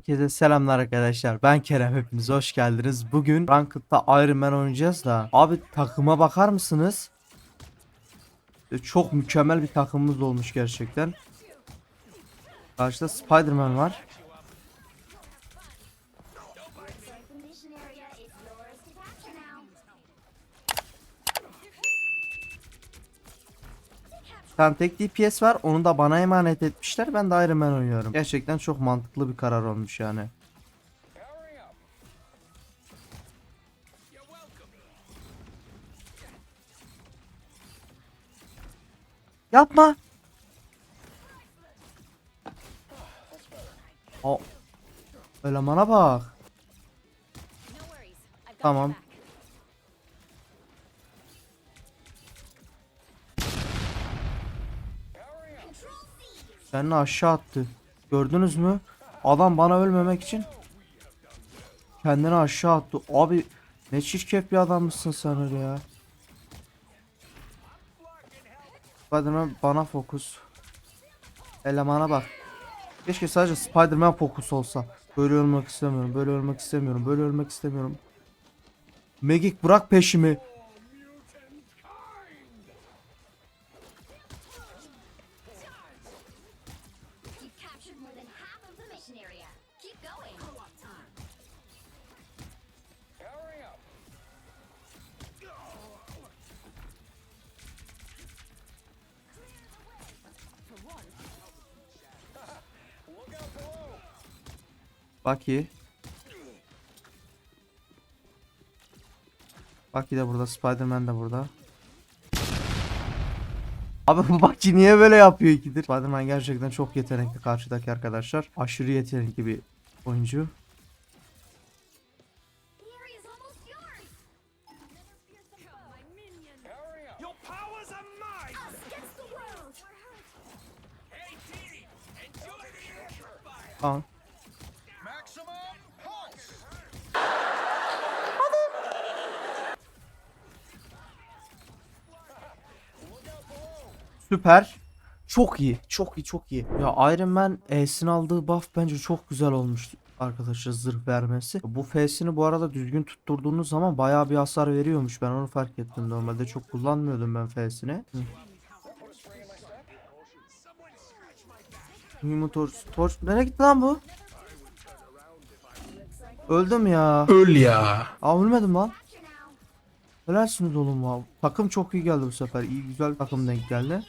Herkese selamlar arkadaşlar. Ben Kerem. Hepiniz hoş geldiniz. Bugün Ranked'da Iron Man oynayacağız da. Abi takıma bakar mısınız? E, Çok mükemmel bir takımımız olmuş gerçekten. Karşıda Spider-Man var. Tane tek DPS var. Onu da bana emanet etmişler. Ben de Iron Man oynuyorum. Gerçekten çok mantıklı bir karar olmuş yani. Yapma. O Elemana bak. Tamam. Beni aşağı attı. Gördünüz mü? Adam bana ölmemek için kendini aşağı attı. Abi ne çirkef bir adammışsın sen öyle ya. Spiderman bana fokus. Elemana bak. Keşke sadece Spiderman fokus olsa. Böyle ölmek istemiyorum. Böyle ölmek istemiyorum. Böyle ölmek istemiyorum. Magic bırak peşimi. Bucky. Bucky de burada, Spider-Man de burada. Abi bu Bucky niye böyle yapıyor ikidir? Spider-Man gerçekten çok yetenekli karşıdaki arkadaşlar. Aşırı yetenekli bir oyuncu. The Süper. Çok iyi. Çok iyi. Çok iyi. Ya Iron Man E'sin aldığı buff bence çok güzel olmuş arkadaşlar zırh vermesi. Bu F'sini bu arada düzgün tutturduğunuz zaman bayağı bir hasar veriyormuş. Ben onu fark ettim. Normalde çok kullanmıyordum ben F'sini. Human Torch, Torch. Nereye gitti lan bu? Öldüm ya. Öl ya. Aa ölmedim lan. Helalsiniz oğlum ya. Takım çok iyi geldi bu sefer. İyi güzel takım denk geldi.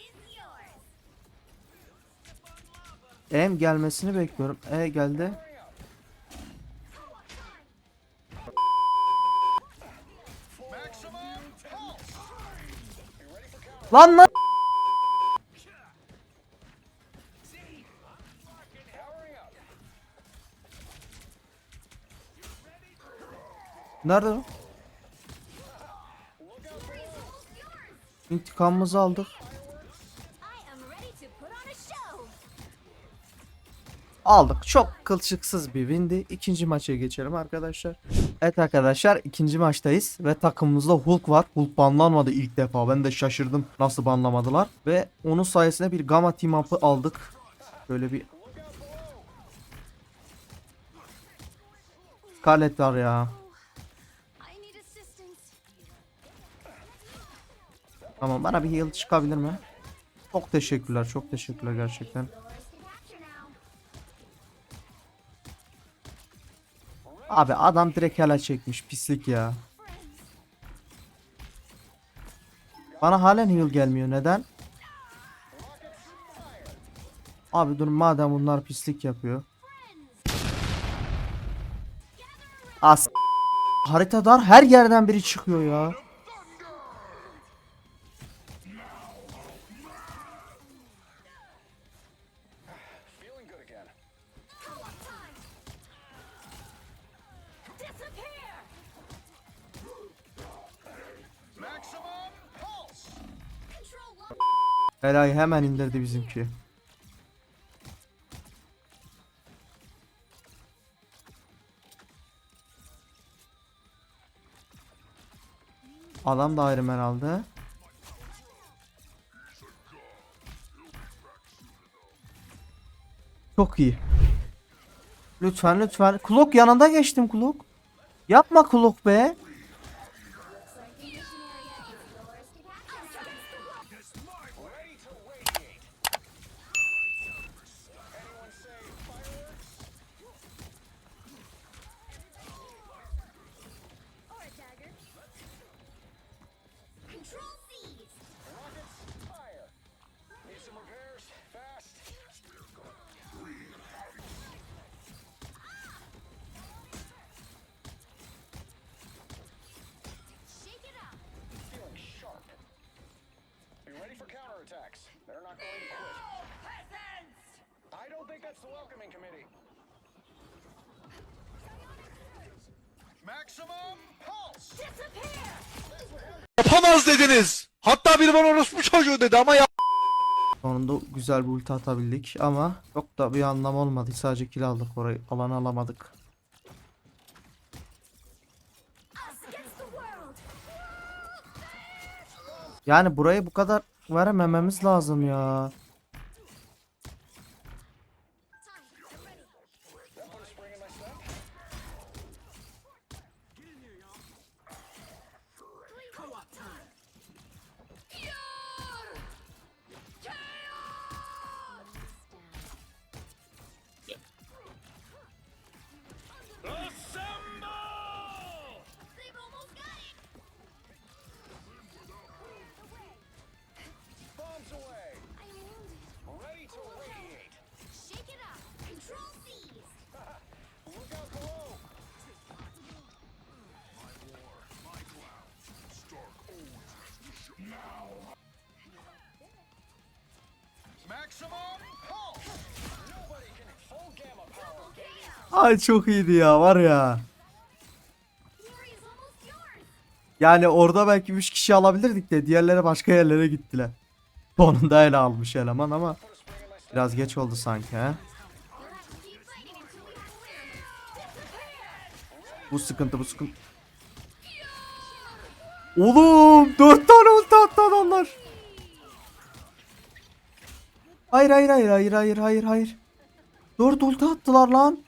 Em gelmesini bekliyorum. E geldi. Lan lan. Nerede o? İntikamımızı aldık. Aldık. Çok kılçıksız bir windi. İkinci maça geçelim arkadaşlar. Evet arkadaşlar ikinci maçtayız ve takımımızda Hulk var. Hulk banlanmadı ilk defa. Ben de şaşırdım nasıl banlamadılar. Ve onun sayesinde bir Gamma Team Up'ı aldık. Böyle bir Scarlet var ya. Tamam bana bir heal çıkabilir mi? Çok teşekkürler. Çok teşekkürler gerçekten. Abi adam direkt hala çekmiş. Pislik ya. Bana halen heal gelmiyor. Neden? Abi dur madem bunlar pislik yapıyor. As Haritada her yerden biri çıkıyor ya. Belayı hemen indirdi bizimki. Adam da Iron Man. Çok iyi. Lütfen lütfen. Klok yanında geçtim Klok. Yapma Klok be. Counterattacks. They're not going to quit. I don't think that's the welcoming committee. Maximum pulse. Disappear. Yapamaz dediniz. Hatta biri bana orospu çocuğu dedi ama ya. Sonunda güzel bir ulti atabildik ama çok da bir anlam olmadı. Sadece kill aldık orayı. Alanı alamadık. Yani burayı bu kadar veremememiz lazım ya. Ay çok iyiydi ya var ya. Yani orada belki 3 kişi alabilirdik de diğerleri başka yerlere gittiler. Sonunda ele almış eleman ama biraz geç oldu sanki he. Bu sıkıntı bu sıkıntı. Oğlum 4 tane Hayır hayır hayır hayır hayır hayır hayır. 4 ulti attılar lan.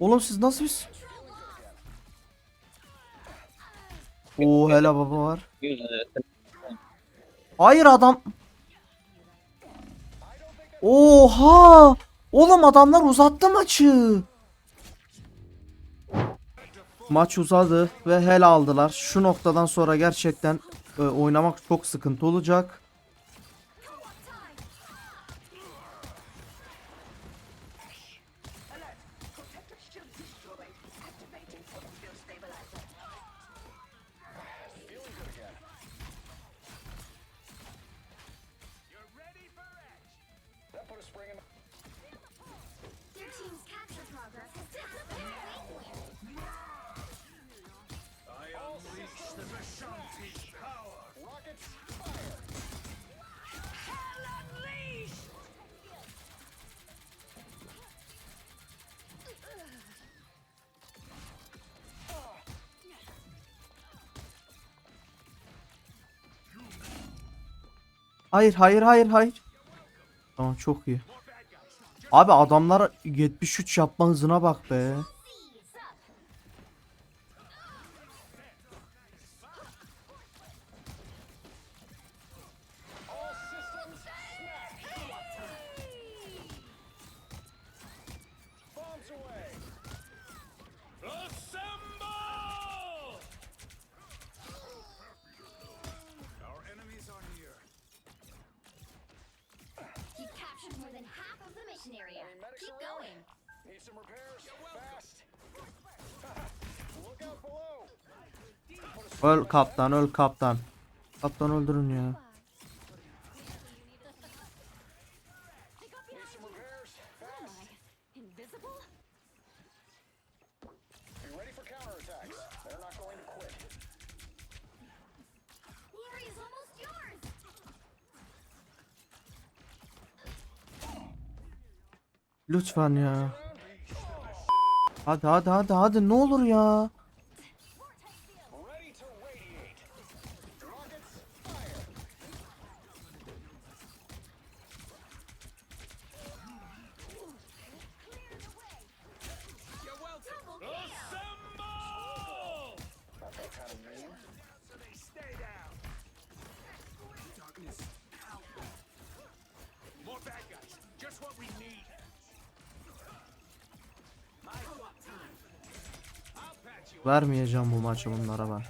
Oğlum siz nasıl bir... Oo hele baba var. Hayır adam. Oha! Oğlum adamlar uzattı maçı. Maç uzadı ve hel aldılar. Şu noktadan sonra gerçekten e, oynamak çok sıkıntı olacak. Hayır hayır hayır hayır. Tamam çok iyi. Abi adamlar 73 yapma hızına bak be. Öl kaptan öl kaptan. Kaptan öldürün ya. Lütfen ya. Hadi hadi hadi hadi ne olur ya. Vermeyeceğim bu maçı bunlara ben.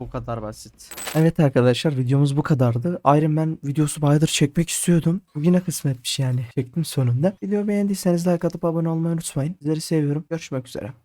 Bu kadar basit. Evet arkadaşlar videomuz bu kadardı. Iron Man videosu bayağıdır çekmek istiyordum. Bugüne kısmetmiş yani. Çektim sonunda. Videoyu beğendiyseniz like atıp abone olmayı unutmayın. Sizleri seviyorum. Görüşmek üzere.